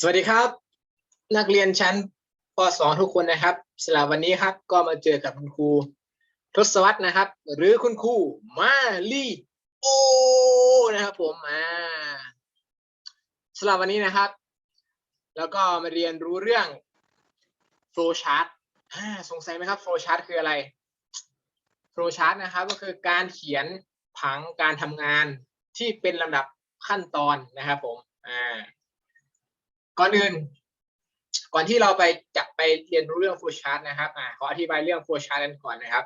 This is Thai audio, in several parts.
สวัสดีครับ นักเรียนชั้นป .2 ทุกคนนะครับสำหรับวันนี้ครับก็มาเจอกับคุณครูทศวรรษนะครับ หรือคุณครูมาลีโอนะครับผมอ่าสำหรับวันนี้นะครับ แล้วก็มาเรียนรู้เรื่อง flow chart สงสัยไหมครับ flow chart คืออะไร flow chart นะครับ ก็คือการเขียนผังการทำงานที่เป็นลำดับขั้นตอนนะครับผมอ่า ก่อนอื่น ก่อนที่เราไปจะไปเรียนรู้เรื่อง flow chart นะครับอ่าขออธิบายเรื่อง flow chart กันก่อนนะครับ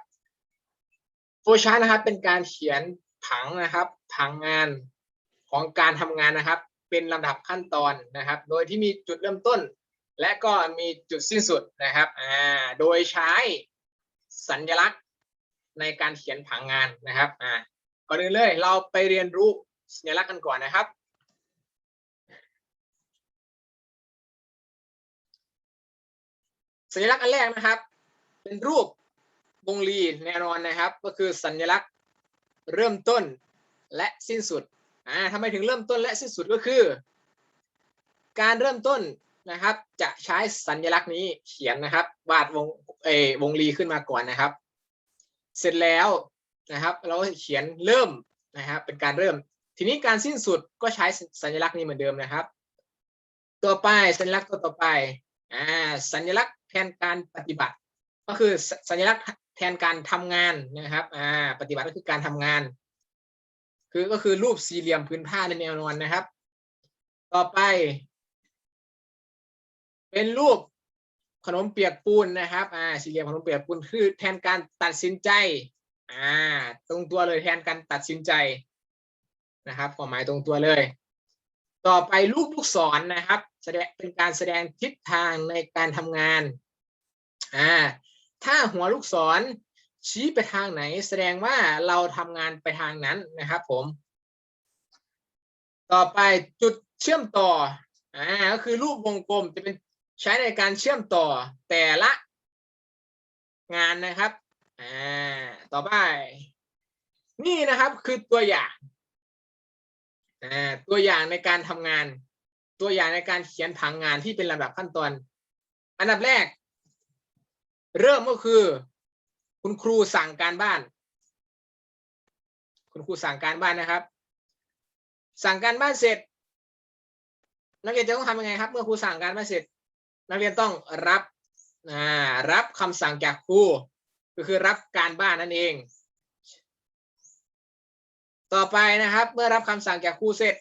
flow chart นะครับ เป็นการเขียนผังนะครับ ผังงานของการทำงานนะครับ เป็นลำดับขั้นตอนนะครับ โดยที่มีจุดเริ่มต้น และก็มีจุดสิ้นสุดนะครับอ่าโดยใช้สัญลักษณ์ในการเขียนผังงานนะครับอ่าก่อนอื่นเลยเราไปเรียนรู้สัญลักษณ์กันก่อนนะครับ สัญลักษณ์อันแรกนะครับ เป็นรูปวงรีแน่นอนนะครับ ก็คือสัญลักษณ์เริ่มต้นและสิ้นสุดอ่าทำไมถึงเริ่มต้นและสิ้นสุดก็คือ การเริ่มต้นนะครับ จะใช้สัญลักษณ์นี้เขียนนะครับวาดวงเอวงรีขึ้นมาก่อนนะครับ เสร็จแล้วนะครับ เราก็เขียนเริ่มนะครับ เป็นการเริ่ม ทีนี้การสิ้นสุดก็ใช้สัญลักษณ์นี้เหมือนเดิมนะครับ ต่อไปสัญลักษณ์ตัวต่อไปอ่าสัญลักษณ์ แทนการปฏิบัติ ก็คือสัญลักษณ์แทนการทำงานนะครับอ่าปฏิบัติก็คือการทำงาน คือก็คือรูปสี่เหลี่ยมพื้นผ้าในแนวนอนนะครับ ต่อไป เป็นรูปขนมเปียกปูนนะครับอ่าสี่เหลี่ยมขนมเปียกปูนคือแทนการตัดสินใจอ่าตรงตัวเลยแทนการตัดสินใจนะครับความหมายตรงตัวเลย ต่อไปรูปลูกศรนะครับ แสดงเป็นการแสดงทิศทางในการทำงานอ่าถ้าหัวลูกศรชี้ไปทางไหน แสดงว่าเราทำงานไปทางนั้นนะครับผม ต่อไปจุดเชื่อมต่ออ่าก็คือรูปวงกลมจะเป็นใช้ในการเชื่อมต่อแต่ละงานนะครับอ่าต่อไป นี่นะครับคือตัวอย่างอ่าตัวอย่างในการทำงาน ตัวอย่างในการเขียนผังงานที่เป็นลำดับขั้นตอน อันดับแรก เริ่มก็คือ คุณครูสั่งการบ้าน คุณครูสั่งการบ้านนะครับ สั่งการบ้านเสร็จ นักเรียนจะต้องทำยังไงครับ เมื่อครูสั่งการบ้านเสร็จ นักเรียนต้องรับรับคำสั่งจากครูก็คือรับการบ้านนั่นเอง ต่อไปนะครับ เมื่อรับคำสั่งจากครูเสร็จ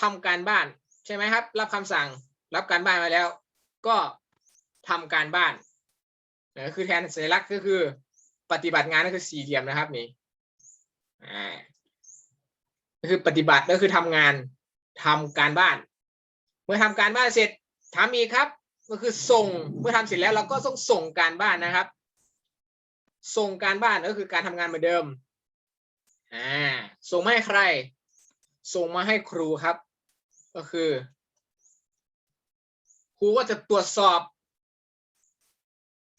ทำการบ้านใช่ไหมครับ รับคำสั่งรับการบ้านมาแล้ว ก็ทำการบ้านก็คือแทนสัญลักษณ์ก็คือ ปฏิบัติงานก็คือสี่เหลี่ยมนะครับนี่อ่าก็คือปฏิบัติก็คือทำงานทำการบ้าน เมื่อทำการบ้านเสร็จทำอีกครับก็คือส่งเมื่อทำเสร็จแล้วเราก็ต้องส่งการบ้านนะครับ ส่งการบ้านก็คือการทำงานเหมือนเดิมอ่าส่งมาให้ใคร ส่งมาให้ครูครับ ก็คือครูก็จะตรวจสอบ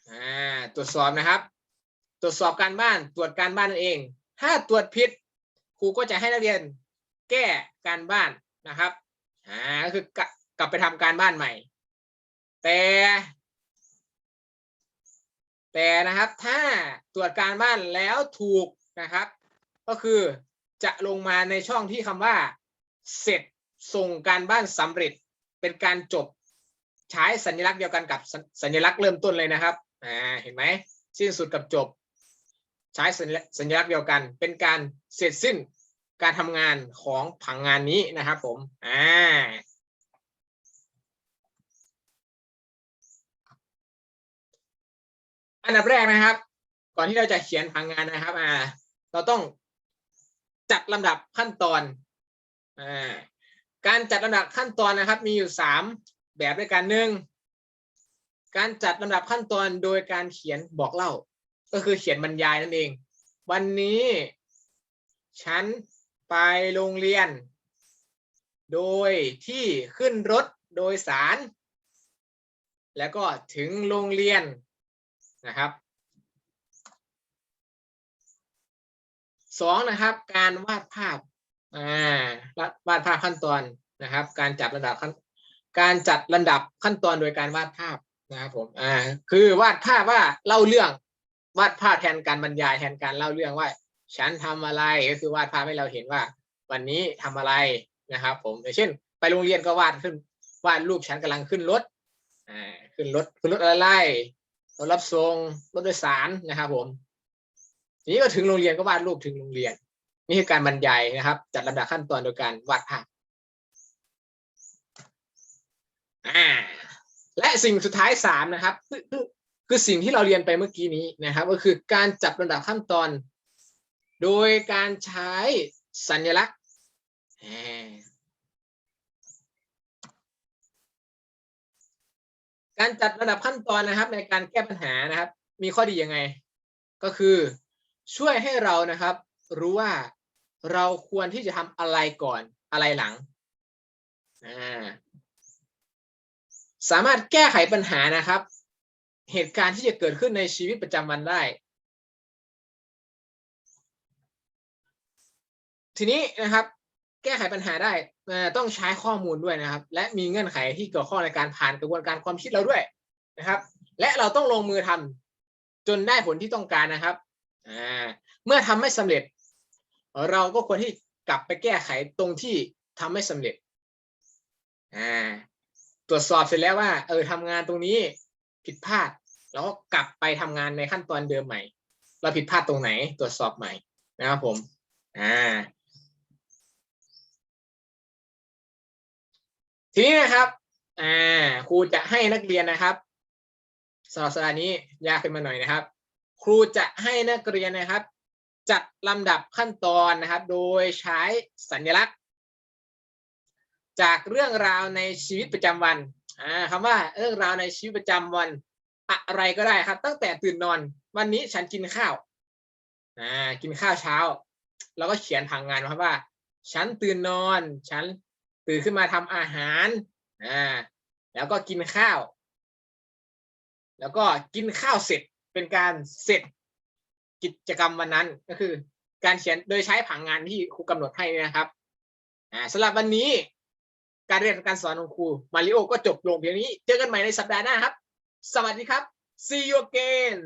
อ่าตรวจสอบนะครับ ตรวจสอบการบ้านตรวจการบ้านนั่นเอง ถ้าตรวจผิดครูก็จะให้นักเรียนแก้การบ้านนะครับอ่าก็คือกลับกลับไปทำการบ้านใหม่ แต่ แต่นะครับถ้าตรวจการบ้านแล้วถูกนะครับ ก็คือจะลงมาในช่องที่คำว่าเสร็จ ส่งการบ้านสำเร็จเป็นการจบใช้สัญลักษณ์เดียวกันกับสัญลักษณ์เริ่มต้นเลยนะครับอ่าเห็นไหมสิ้นสุดกับจบ ใช้สัญลักษณ์สัญลักษณ์เดียวกัน เป็นการเสร็จสิ้นการทำงานของผังงานนี้นะครับผมอ่าอันดับแรกนะครับ ก่อนที่เราจะเขียนผังงานนะครับอ่าเราต้องจัดลำดับขั้นตอนอ่า การจัดลำดับขั้นตอนนะครับมีอยู่สามแบบด้วยกันหนึ่งการจัดลำดับขั้นตอนโดยการเขียนบอกเล่า ก็คือเขียนบรรยายนั่นเอง วันนี้ ฉันไปโรงเรียน โดยที่ขึ้นรถโดยสาร แล้วก็ถึงโรงเรียนนะครับสองนะครับการวาดภาพ อ่าวาดภาพขั้นตอนนะครับ การจัดระดับขั้นการจัดลำดับขั้นตอนโดยการวาดภาพนะครับผมอ่าคือวาดภาพว่าเล่าเรื่องวาดภาพแทนการบรรยายแทนการเล่าเรื่องว่า ฉันทำอะไรก็คือวาดภาพให้เราเห็นว่า วันนี้ทำอะไรนะครับ ผมอย่างเช่น ไปโรงเรียนก็วาดขึ้นวาดรูปฉันกำลังขึ้นรถอ่าขึ้นรถขึ้นรถอะไรรถรับส่งรถโดยสารนะครับ ผมทีนี้ก็ถึงโรงเรียนก็วาดรูปถึงโรงเรียน นี่คือการบรรยายนะครับ จัดลำดับขั้นตอนโดยการวาดภาพและสิ่งสุดท้ายสามนะครับคือคือสิ่งที่เราเรียนไปเมื่อกี้นี้นะครับ ก็คือการจับลำดับขั้นตอน โดยการใช้สัญลักษณ์การจัดระดับขั้นตอนนะครับในการแก้ปัญหานะครับ มีข้อดียังไง ก็คือช่วยให้เรานะครับ รู้ว่า เราควรที่จะทำอะไรก่อนอะไรหลัง สามารถแก้ไขปัญหานะครับ เหตุการณ์ที่จะเกิดขึ้นในชีวิตประจำวันได้ ทีนี้นะครับ แก้ไขปัญหาได้ต้องใช้ข้อมูลด้วยนะครับ และมีเงื่อนไขที่เกี่ยวข้องในการผ่านกระบวนการความคิดเราด้วยนะครับ และเราต้องลงมือทำจนได้ผลที่ต้องการนะครับ เมื่อทำไม่สำเร็จ เราก็ควรที่กลับไปแก้ไขตรงที่ทำไม่สำเร็จอ่าตรวจสอบเสร็จแล้วว่า เออทำงานตรงนี้ผิดพลาด แล้วก็กลับไปทำงานในขั้นตอนเดิมใหม่ เราผิดพลาดตรงไหน ตรวจสอบใหม่นะครับผมอ่าทีนี้นะครับอ่าครูจะให้นักเรียนนะครับสำหรับสัปดาห์นี้ยากขึ้นมาหน่อยนะครับ ครูจะให้นักเรียนนะครับ จัดลำดับขั้นตอนนะครับ โดยใช้สัญลักษณ์ จากเรื่องราวในชีวิตประจำวันอ่าคำว่าเรื่องราวในชีวิตประจำวันอะไรก็ได้ครับ ตั้งแต่ตื่นนอน วันนี้ฉันกินข้าวอ่ากินข้าวเช้า แล้วก็เขียนผังงานครับว่า ฉันตื่นนอน ฉันตื่นขึ้นมาทำอาหารอ่าแล้วก็กินข้าว แล้วก็กินข้าวเสร็จเป็นการเสร็จ กิจกรรมวันนั้นก็คือ การเขียนโดยใช้ผังงานที่ครูกำหนดให้นะครับอ่าสำหรับวันนี้ การเรียนการสอนของครูมาริโอก็จบลงเพียงนี้ เจอกันใหม่ในสัปดาห์หน้าครับ สวัสดีครับ see you again